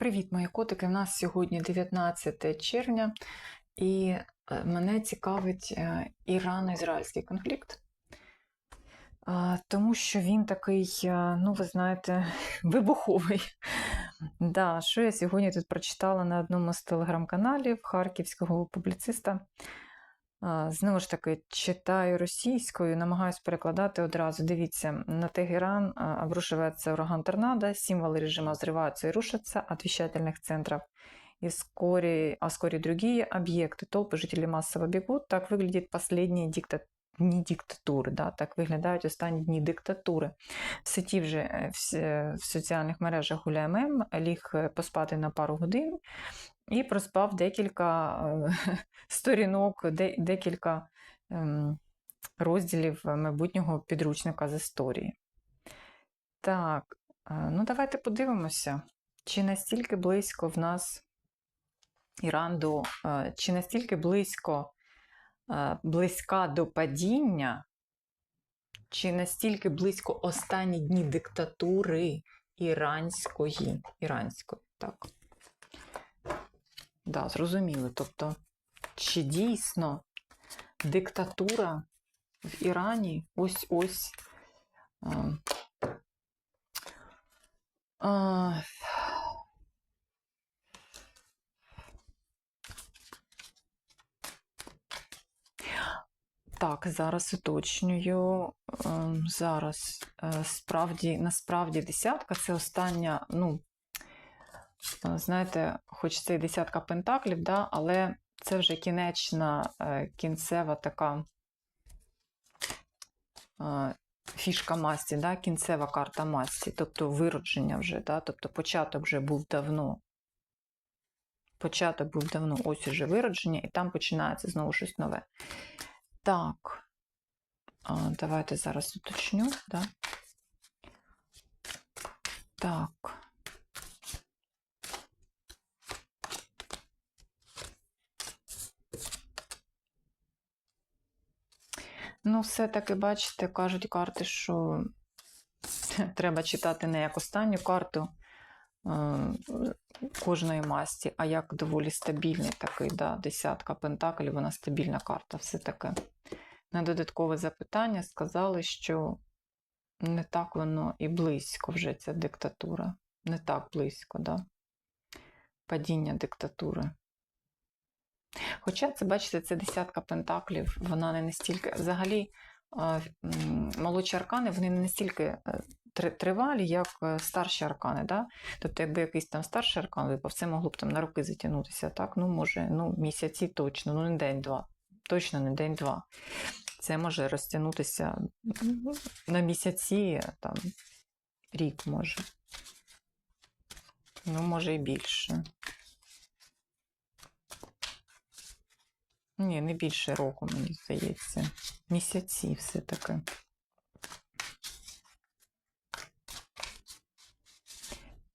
Привіт, мої котики! У нас сьогодні 19 червня, і е, мене цікавить е, ірано-ізраїльський конфлікт, тому що він такий, е, ну, ви знаєте, вибуховий. Да, що я сьогодні тут прочитала на одному з телеграм-каналів харківського публіциста. А, Знову ж таки, читаю російською, намагаюсь перекладати одразу. Дивіться, на Тегеран а, обрушивается ураган торнадо, символы режима взрываются и рушатся от вещательных центров. И вскоре, а вскоре другие объекты, толпы жителей массово бегут. Так выглядит последние дикта... дні диктатури, да? так виглядають останні дні диктатури. В сеті вже в, в соціальних мережах гуляє мем, ліг е, поспати на пару годин і проспав декілька сторінок, де, декілька ем, розділів майбутнього підручника з історії. Так, е, ну давайте подивимося, чи настільки близько в нас Іран до, е, чи настільки близько, близька до падіння, чи настільки близько останні дні диктатури іранської. Іранської, так. Да, зрозуміли. Тобто, чи дійсно диктатура в Ірані ось ось. А, а, так, зараз уточнюю. Ем, Зараз е, справді, насправді десятка це остання, ну, е, знаєте, хоч це і десятка пентаклів, да, але це вже кінечна, е, кінцева така фішка масті, да, кінцева карта масті, тобто виродження вже, да, тобто початок вже був давно. Початок був давно, ось уже виродження, і там починається знову щось нове. Так, давайте зараз уточню, да? Так. Ну, все-таки, бачите, кажуть карти, що треба читати не як останню карту кожної масті, а як доволі стабільний такий, да, десятка пентаклів, вона стабільна карта. Все таки. На додаткове запитання сказали, що не так воно і близько вже ця диктатура. Не так близько, да? падіння диктатури. Хоча це, бачите, це десятка пентаклів, вона не настільки. Взагалі, молодші аркани вони не настільки е, тривалі, як е, старші аркани. Да? Тобто, якби якийсь там старший аркан випав, це могло б там на роки затягнутися. Так? Ну, може, ну, місяці точно, ну не день-два. Точно не день-два. Це може розтягнутися ну, на місяці, там, рік може. Ну, може і більше. Ні, не більше року, мені здається. Місяці все-таки.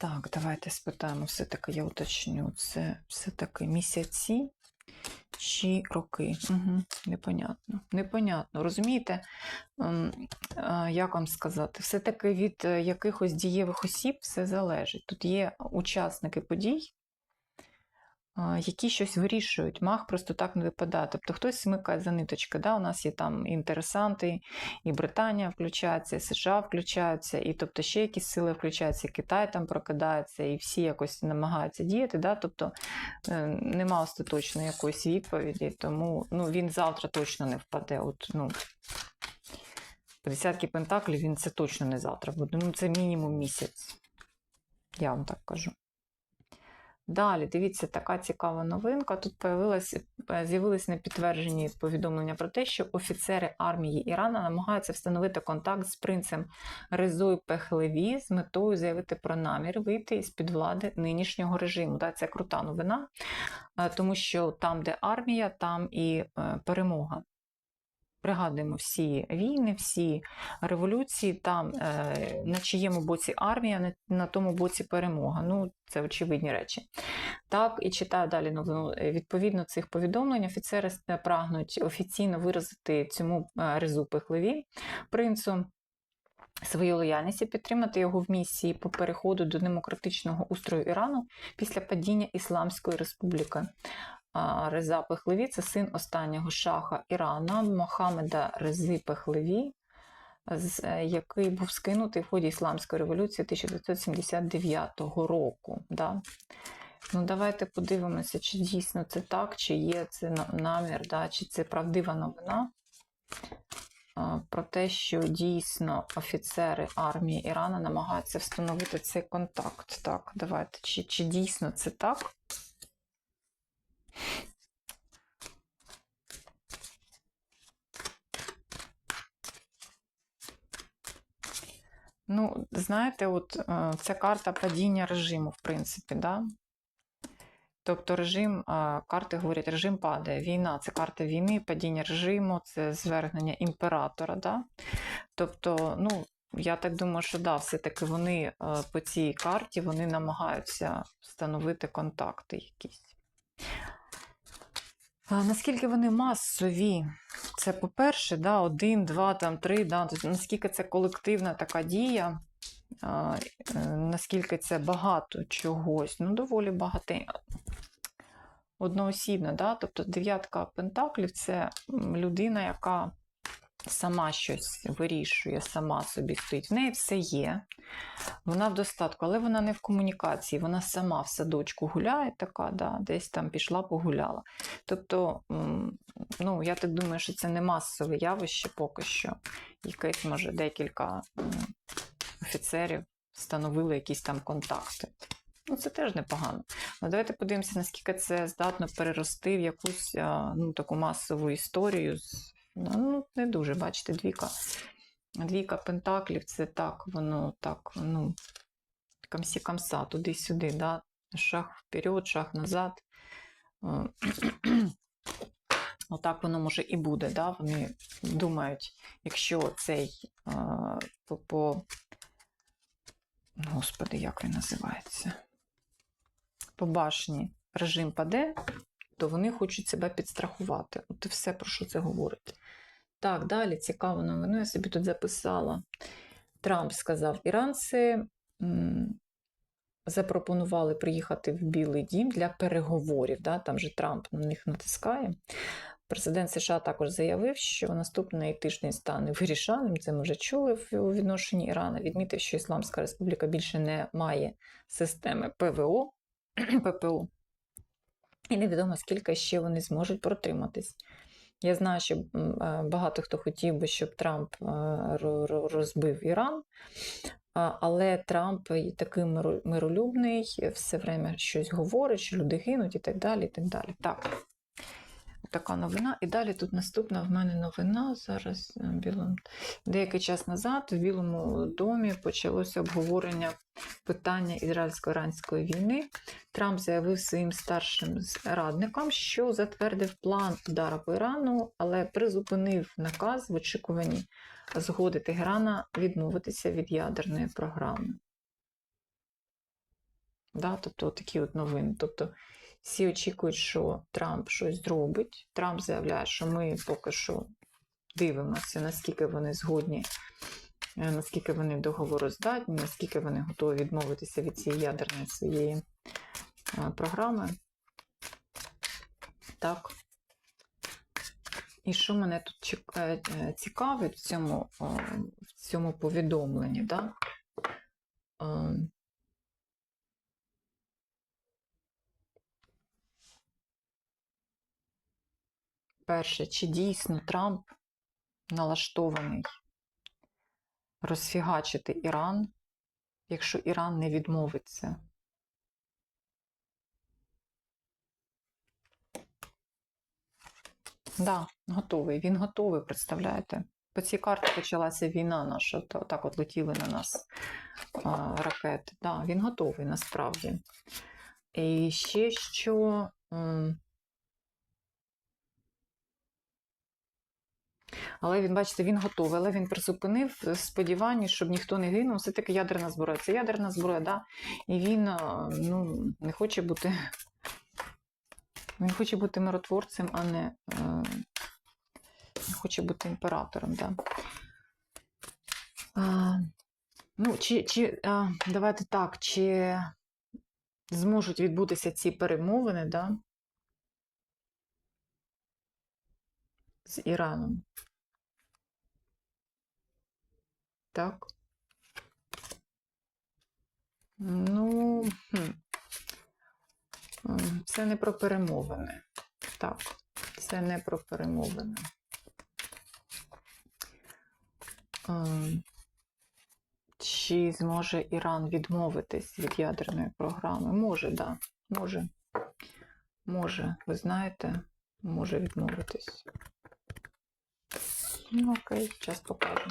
Так, давайте спитаємо, все-таки я уточню. Це все-таки місяці чи роки? Угу, непонятно. Непонятно. Розумієте, ем, як вам сказати, все-таки від е, якихось дієвих осіб все залежить. Тут є учасники подій, які щось вирішують. Маг просто так не випадає. Тобто хтось смикає за ниточки. Да? У нас є там інтересанти, і Британія включається, і США включаються, і тобто ще якісь сили включаються, і Китай там прокидається, і всі якось намагаються діяти. Да? Тобто е, нема остаточної якоїсь відповіді, тому ну, він завтра точно не впаде. От, ну, десятки пентаклів він це точно не завтра буде. Ну, це мінімум місяць. Я вам так кажу. Далі, дивіться, така цікава новинка. Тут е, з'явились непідтверджені повідомлення про те, що офіцери армії Ірана намагаються встановити контакт з принцем Резой Пехлеві з метою заявити про намір вийти із-під влади нинішнього режиму. Да, Це крута новина, е, тому що там, де армія, там і е, перемога. Пригадуємо всі війни, всі революції, там е, на чиєму боці армія, на, тому боці перемога. Ну, це очевидні речі. Так, і читаю далі новину. Е, Відповідно цих повідомлень, офіцери прагнуть офіційно виразити цьому е, резу пихливі принцу. свою лояльність і підтримати його в місії по переходу до демократичного устрою Ірану після падіння Ісламської республіки. Реза Пехлеві це син останнього шаха Ірана Мохаммеда Рези Пехлеві, е, який був скинутий в ході Ісламської революції 1979 року. Да? Ну, давайте подивимося, чи дійсно це так, чи є це намір, да, чи це правдива новина. Про те, що дійсно офіцери армії Ірана намагаються встановити цей контакт. Так, давайте. Чи, чи дійсно це так? Ну, знаєте, от е, це карта падіння режиму, в принципі, да? Тобто режим, карти говорять, режим падає. Війна це карта війни, падіння режиму, це звергнення імператора. Да? Тобто, ну, я так думаю, що да, все-таки вони е, по цій карті вони намагаються встановити контакти якісь. Наскільки вони масові? Це, по-перше, да, один, два, там, три, да, наскільки це колективна така дія, а, е, наскільки це багато чогось, ну, доволі багато. Одноосібно, да? тобто дев'ятка пентаклів це людина, яка сама щось вирішує, сама собі стоїть. В неї все є, вона в достатку, але вона не в комунікації, вона сама в садочку гуляє, така, да, десь там пішла, погуляла. Тобто, ну, я так думаю, що це не масове явище поки що. Якесь, може, декілька офіцерів встановили якісь там контакти. Ну, це теж непогано. Ну, давайте подивимося, наскільки це здатно перерости в якусь ну, таку масову історію. з- Ну, не дуже, бачите, двіка. Двійка пентаклів це так, воно так, ну, камсі камса, туди-сюди, да? шаг вперед, шаг назад. Е, Отак воно може і буде. Да? Вони думають, якщо цей а, по, по Господи, як він називається? По башні режим паде, то вони хочуть себе підстрахувати. От і все, про що це говорить. Так, далі цікаво новину, я собі тут записала. Трамп сказав, іранці запропонували приїхати в Білий дім для переговорів. Да? Там же Трамп на них натискає. Президент США також заявив, що наступний тиждень стане вирішальним. Це ми вже чули у відношенні Ірана. Відмітив, що Ісламська Республіка більше не має системи ПВО ППО. І невідомо, скільки ще вони зможуть протриматись. Я знаю, що е, багато хто хотів би, щоб Трамп е, ро- ро- розбив Іран, але Трамп такий миро- миролюбний, все время щось говорить, що люди гинуть і так далі. І так далі. Так, така новина. І далі тут наступна в мене новина. Зараз е, білом... деякий час назад в Білому домі почалося обговорення питання ізраїльсько-іранської війни. Трамп заявив своїм старшим радникам, що затвердив план удара по Ірану, але призупинив наказ в очікуванні згоди Тегерана відмовитися від ядерної програми. Да, тобто такі от новини. Тобто всі очікують, що Трамп щось зробить. Трамп заявляє, що ми поки що дивимося, наскільки вони згодні, е, наскільки вони договороздатні, наскільки вони готові відмовитися від цієї ядерної своєї е, програми. Так. І що мене тут е, цікавить в цьому, в цьому повідомленні, да? Перше, чи дійсно Трамп налаштований розфігачити Іран, якщо Іран не відмовиться? Да, готовий. Він готовий, представляєте? По цій карті почалася війна наша, то так от летіли на нас а, ракети. Да, він готовий насправді. І ще що. Але він, бачите, він готовий, але він призупинив в сподіванні, щоб ніхто не гинув. Все таки ядерна зброя. Це ядерна зброя, да? І він ну, не хоче бути. Він хоче бути миротворцем, а не, е, хоче бути імператором. Да? А, ну, чи, чи, а, давайте так, чи зможуть відбутися ці перемовини, да? З Іраном. Так. Ну. Це не про перемовини. Так, це не про перемовини. Ем, Чи зможе Іран відмовитись від ядерної програми? Може, да. Може. Може, ви знаєте, може відмовитись. Ну, окей, час покаже.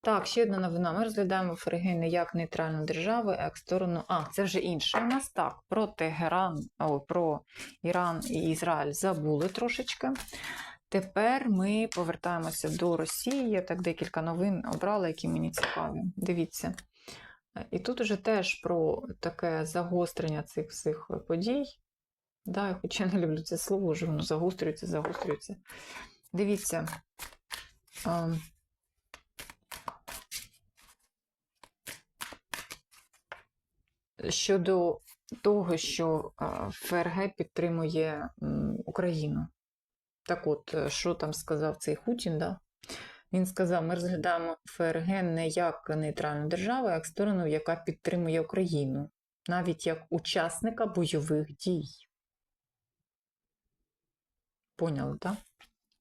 Так, ще одна новина. Ми розглядаємо Ферги не як нейтральну державу, як сторону. А, це вже інше. У нас так, про Тегеран, о, про Іран і Ізраїль забули трошечки. Тепер ми повертаємося до Росії. Я так декілька новин обрала, які мені цікаві. Дивіться. І тут уже теж про таке загострення цих всіх подій. Да, я не люблю це слово, вже воно загострюється, загострюється. Дивіться. А, Щодо того, що ФРГ підтримує Україну. Так от, е, що там сказав цей Хутін, да? Він сказав: ми розглядаємо ФРГ не як нейтральну державу, а як сторону, яка підтримує Україну, навіть як учасника бойових дій. Поняли, так?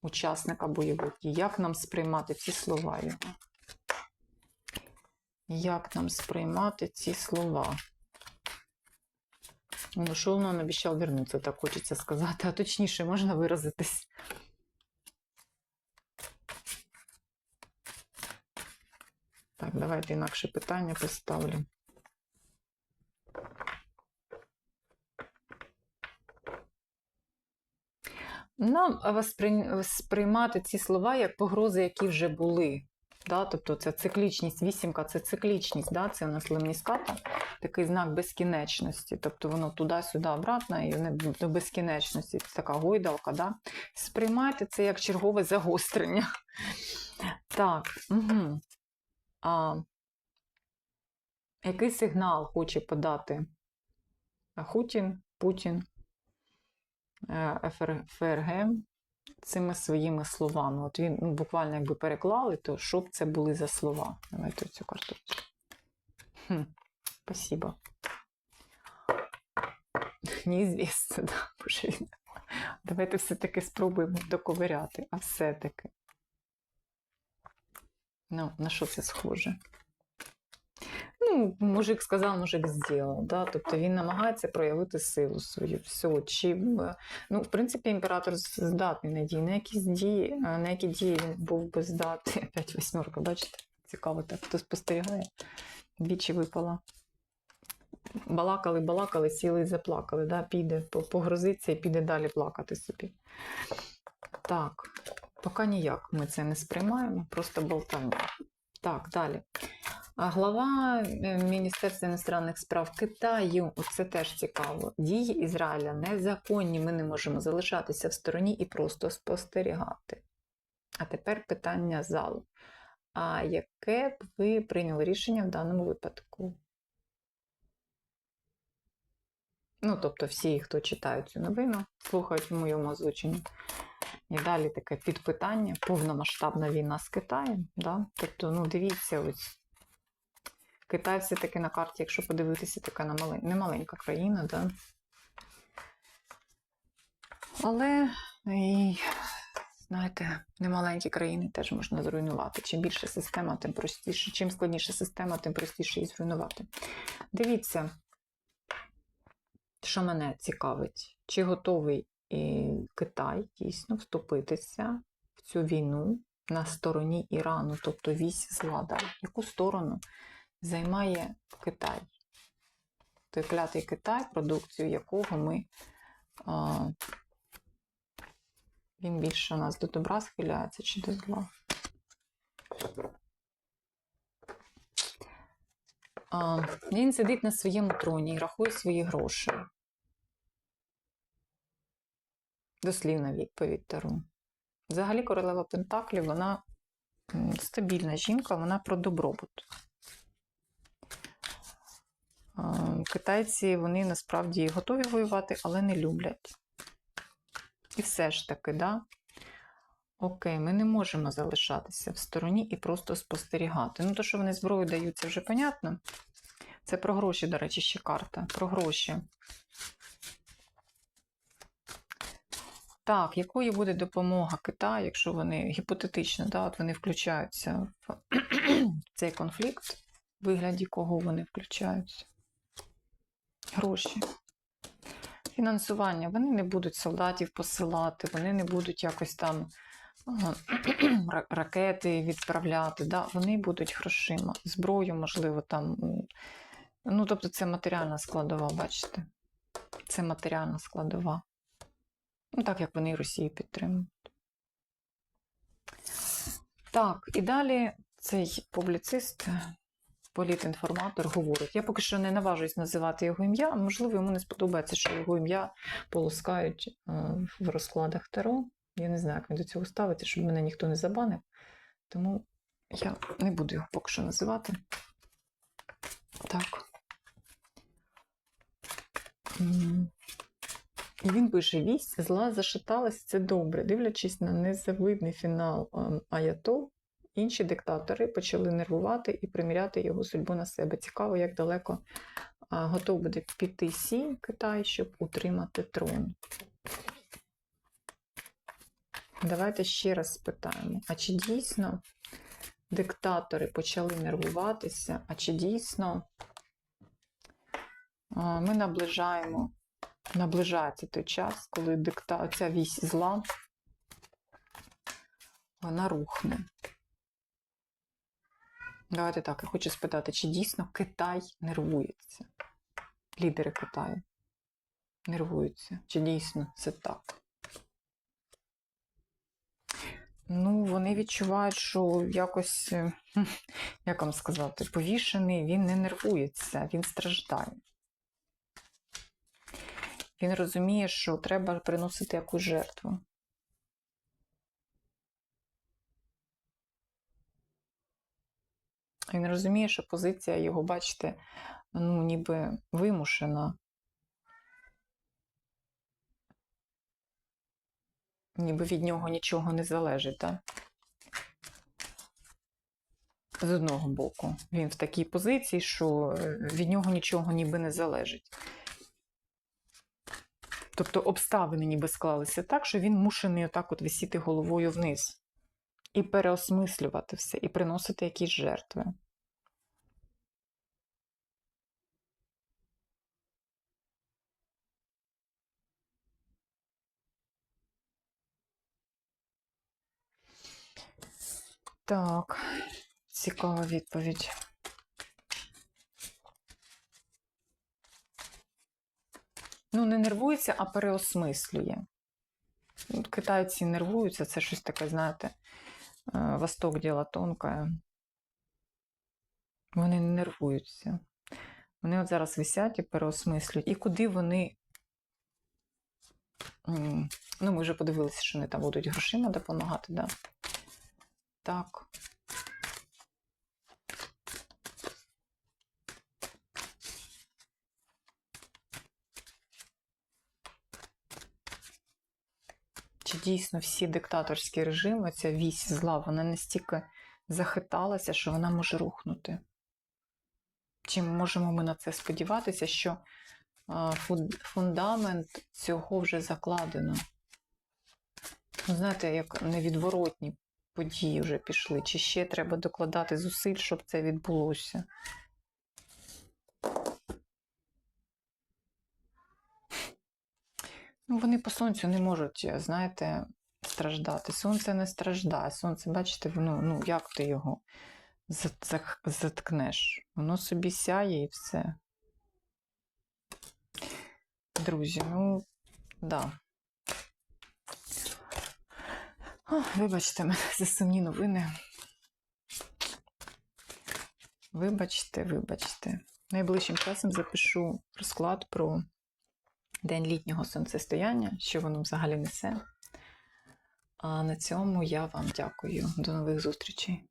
Учасника бойових дій. Як нам сприймати ці слова його? Як нам сприймати ці слова? Ну, що он обіцяв вернутися, так хочеться сказати, а точніше можна виразитись. Так, давайте інакше питання поставлю. Нам сприймати ці слова як погрози, які вже були. Да? Тобто це циклічність, вісімка це циклічність, да? це у нас лемніската, такий знак безкінечності. Тобто воно туди-сюди, обратно, і вони до безкінечності. Це така гойдалка. Да? Сприймайте це як чергове загострення. Так. Угу. А, який сигнал хоче подати Хутін, Путін, е, ФРГ цими своїми словами? От він ну, буквально якби переклали, то що б це були за слова? Давайте цю карту. Спасибо. Неізвісно, да, боже. Давайте все-таки спробуємо доковиряти, а все-таки. Ну, на що це схоже? Ну, мужик сказав, мужик зробив. Да? Тобто він намагається проявити силу свою. Все. Чи, ну, в принципі, імператор здатний на дії. На якісь дії, на які дії він був би здатний. Опять восьмерка, бачите? Цікаво, так хто спостерігає. Двічі випала. Балакали, балакали, сіли і заплакали. Да? Піде, по- погрозиться і піде далі плакати собі. Так, поки ніяк ми це не сприймаємо, просто болтання. Так, далі. Глава е, Міністерства іностранних справ Китаю, це теж цікаво. Дії Ізраїля незаконні. Ми не можемо залишатися в стороні і просто спостерігати. А тепер питання залу. А яке б ви прийняли рішення в даному випадку? Ну, тобто, всі, хто читають цю новину, слухають в моєму озвученні. І далі таке підпитання, повномасштабна війна з Китаєм. Да? Тобто, ну, дивіться, ось Китай все-таки на карті, якщо подивитися, така на малень... не країна, да? але і, знаєте, немаленькі країни теж можна зруйнувати. Чим більше система, тим простіше. Чим складніша система, тим простіше її зруйнувати. Дивіться, що мене цікавить, чи готовий і Китай дійсно вступитися в цю війну на стороні Ірану, тобто вісь зла. Яку сторону займає Китай? Той клятий Китай, продукцію якого ми. А, він більше у нас до добра схиляється чи до зла? А, він сидить на своєму троні і рахує свої гроші. Дослівна відповідь Тару. Взагалі, королева Пентаклів, вона стабільна жінка, вона про добробут. Китайці вони насправді готові воювати, але не люблять. І все ж таки, да? Окей, ми не можемо залишатися в стороні і просто спостерігати. Ну, то, що вони зброю дають, це вже понятно. Це про гроші, до речі, ще карта. Про гроші. Так, якою буде допомога Китаю, якщо вони гіпотетично, да, от вони включаються в цей конфлікт, в вигляді кого вони включаються? Гроші. Фінансування. Вони не будуть солдатів посилати, вони не будуть якось там ракети відправляти. Да? Вони будуть грошима. Зброю, можливо, там. Ну, тобто, це матеріальна складова, бачите? Це матеріальна складова. Ну, так як вони Росію підтримують. Так, і далі цей публіцист, політінформатор, говорить. Я поки що не наважуюсь називати його ім'я. Можливо, йому не сподобається, що його ім'я полоскають е, в розкладах Таро. Я не знаю, як він до цього ставиться, щоб мене ніхто не забанив. Тому я не буду його поки що називати. Так. І він пише: вість зла зашаталась, це добре. Дивлячись на незавидний фінал ем, Аято, інші диктатори почали нервувати і приміряти його судьбу на себе. Цікаво, як далеко готов буде піти Сі Китай, щоб утримати трон. Давайте ще раз спитаємо: а чи дійсно диктатори почали нервуватися? А чи дійсно ми наближаємо наближається той час, коли дикта... ця вісь зла вона рухне. Давайте так, я хочу спитати, чи дійсно Китай нервується? Лідери Китаю нервуються. Чи дійсно це так? Ну, вони відчувають, що якось, е, як вам сказати, повішений, він не нервується, він страждає. Він розуміє, що треба приносити якусь жертву. Він розуміє, що позиція його, бачите, ну, ніби вимушена. Ніби від нього нічого не залежить, так? З одного боку, він в такій позиції, що е, від нього нічого ніби не залежить. Тобто обставини ніби склалися так, що він мушений отак от висіти головою вниз і переосмислювати все, і приносити якісь жертви. Так, цікава відповідь. Ну, не нервується, а переосмислює. Ну, Китайці нервуються, це щось таке, знаєте, Восток діла тонке. Вони не нервуються. Вони от зараз висять і переосмислюють. І куди вони. Ну, ми вже подивилися, що вони там будуть грошима допомагати, да? Так. Чи дійсно всі диктаторські режими, ця вісь зла, вона настільки захиталася, що вона може рухнути? Чи можемо ми на це сподіватися, що фундамент цього вже закладено? Ну, знаєте, як невідворотні події вже пішли, чи ще треба докладати зусиль, щоб це відбулося? Ну, вони по сонцю не можуть, знаєте, страждати. Сонце не страждає. Сонце, бачите, воно, ну, як ти його заткнеш? Воно собі сяє і все. Друзі, ну, да. О, вибачте мене за сумні новини. Вибачте, вибачте. Найближчим часом запишу розклад про день літнього сонцестояння, що воно взагалі несе. А на цьому я вам дякую. До нових зустрічей.